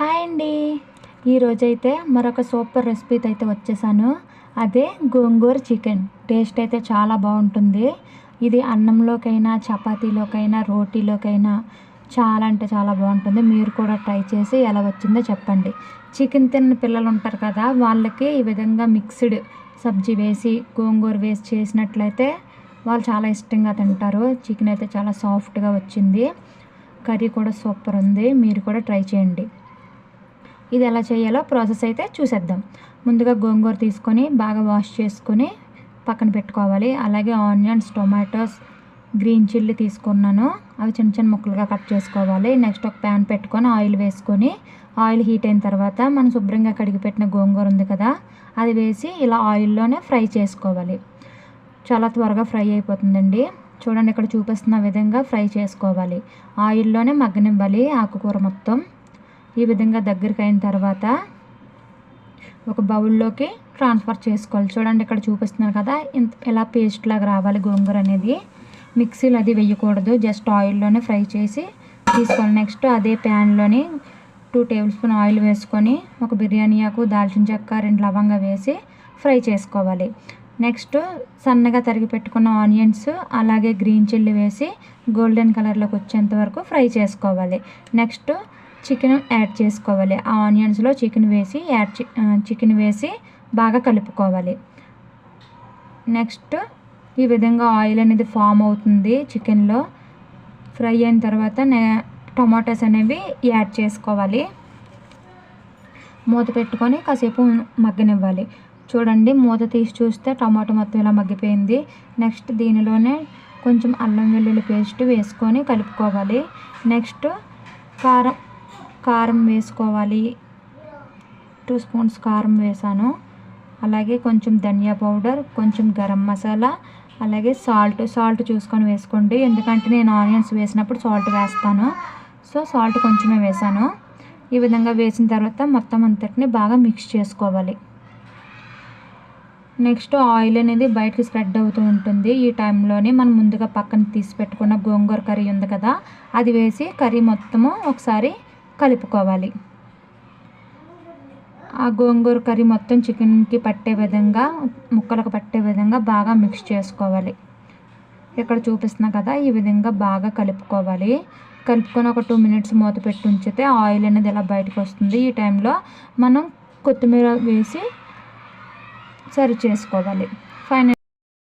Hi అండి. ఈరోజైతే మరొక సూపర్ రెసిపీతో అయితే వచ్చేసాను. అదే గోంగూర చికెన్. టేస్ట్ అయితే చాలా బాగుంటుంది. ఇది అన్నంలోకైనా చపాతీలోకైనా రోటీలోకైనా చాలా అంటే చాలా బాగుంటుంది. మీరు కూడా ట్రై చేసి ఎలా వచ్చిందో చెప్పండి. చికెన్ తిన్న పిల్లలు ఉంటారు కదా వాళ్ళకి ఈ విధంగా మిక్స్డ్ సబ్జీ వేసి గోంగూర వేసి చేసినట్లయితే వాళ్ళు చాలా ఇష్టంగా తింటారు. చికెన్ అయితే చాలా సాఫ్ట్గా వచ్చింది. కర్రీ కూడా సూపర్ ఉంది. మీరు కూడా ట్రై చేయండి. ఇది ఎలా చేయాలో ప్రాసెస్ అయితే చూసేద్దాం. ముందుగా గోంగూర తీసుకొని బాగా వాష్ చేసుకొని పక్కన పెట్టుకోవాలి. అలాగే ఆనియన్స్ టొమాటోస్ గ్రీన్ చిల్లీ తీసుకున్నాను. అవి చిన్న చిన్న ముక్కలుగా కట్ చేసుకోవాలి. నెక్స్ట్ ఒక ప్యాన్ పెట్టుకొని ఆయిల్ వేసుకొని ఆయిల్ హీట్ అయిన తర్వాత మనం శుభ్రంగా కడిగి పెట్టిన గోంగూర ఉంది కదా అది వేసి ఇలా ఆయిల్లోనే ఫ్రై చేసుకోవాలి. చాలా త్వరగా ఫ్రై అయిపోతుందండి. చూడండి ఇక్కడ చూపిస్తున్న విధంగా ఫ్రై చేసుకోవాలి. ఆయిల్లోనే మగ్గనివ్వాలి ఆకుకూర మొత్తం. ఈ విధంగా దగ్గరికి అయిన తర్వాత ఒక బౌల్లోకి ట్రాన్స్ఫర్ చేసుకోవాలి. చూడండి ఇక్కడ చూపిస్తున్నారు కదా ఇంత ఇలా పేస్ట్ లాగా రావాలి గోంగూర అనేది. మిక్సీలో అది వేయకూడదు జస్ట్ ఆయిల్లోనే ఫ్రై చేసి తీసుకోవాలి. నెక్స్ట్ అదే ప్యాన్లోని టూ టేబుల్ స్పూన్ ఆయిల్ వేసుకొని ఒక బిర్యానీ ఆకు దాల్చిన చెక్క రెండు లవంగా వేసి ఫ్రై చేసుకోవాలి. నెక్స్ట్ సన్నగా తరిగి పెట్టుకున్న ఆనియన్స్ అలాగే గ్రీన్ చిల్లీ వేసి గోల్డెన్ కలర్లోకి వచ్చేంత వరకు ఫ్రై చేసుకోవాలి. నెక్స్ట్ చికెన్ యాడ్ చేసుకోవాలి. ఆ ఆనియన్స్లో చికెన్ వేసి యాడ్ చికెన్ వేసి బాగా కలుపుకోవాలి. నెక్స్ట్ ఈ విధంగా ఆయిల్ అనేది ఫామ్ అవుతుంది చికెన్లో. ఫ్రై అయిన తర్వాత టమాటోస్ అనేవి యాడ్ చేసుకోవాలి. మూత పెట్టుకొని కాసేపు మగ్గనివ్వాలి. చూడండి మూత తీసి చూస్తే టమాటో మొత్తం ఇలా మగ్గిపోయింది. నెక్స్ట్ దీనిలోనే కొంచెం అల్లం వెల్లుల్లి పేస్ట్ వేసుకొని కలుపుకోవాలి. నెక్స్ట్ కారం కారం వేసుకోవాలి. టూ స్పూన్స్ కారం వేసాను. అలాగే కొంచెం ధనియా పౌడర్ కొంచెం గరం మసాలా అలాగే సాల్ట్. సాల్ట్ చూసుకొని వేసుకోండి. ఎందుకంటే నేను ఆనియన్స్ వేసినప్పుడు సాల్ట్ వేస్తాను. సో సాల్ట్ కొంచెమే వేసాను. ఈ విధంగా వేసిన తర్వాత మొత్తం అంతటిని బాగా మిక్స్ చేసుకోవాలి. నెక్స్ట్ ఆయిల్ అనేది బయటకు స్ప్రెడ్ అవుతూ ఉంటుంది. ఈ టైంలోనే మనం ముందుగా పక్కన తీసి పెట్టుకున్న గోంగూర కర్రీ ఉంది కదా అది వేసి కర్రీ మొత్తము ఒకసారి కలుపుకోవాలి. ఆ గోంగూర కర్రీ మొత్తం చికెన్కి పట్టే విధంగా ముక్కలకు పట్టే విధంగా బాగా మిక్స్ చేసుకోవాలి. ఇక్కడ చూపిస్తున్నా కదా ఈ విధంగా బాగా కలుపుకోవాలి. కలుపుకొని ఒక టూ మినిట్స్ మూత పెట్టి ఉంచితే ఆయిల్ అనేది ఇలా బయటకు వస్తుంది? ఈ టైంలో మనం కొత్తిమీర వేసి సర్వ్ చేసుకోవాలి. ఫైనల్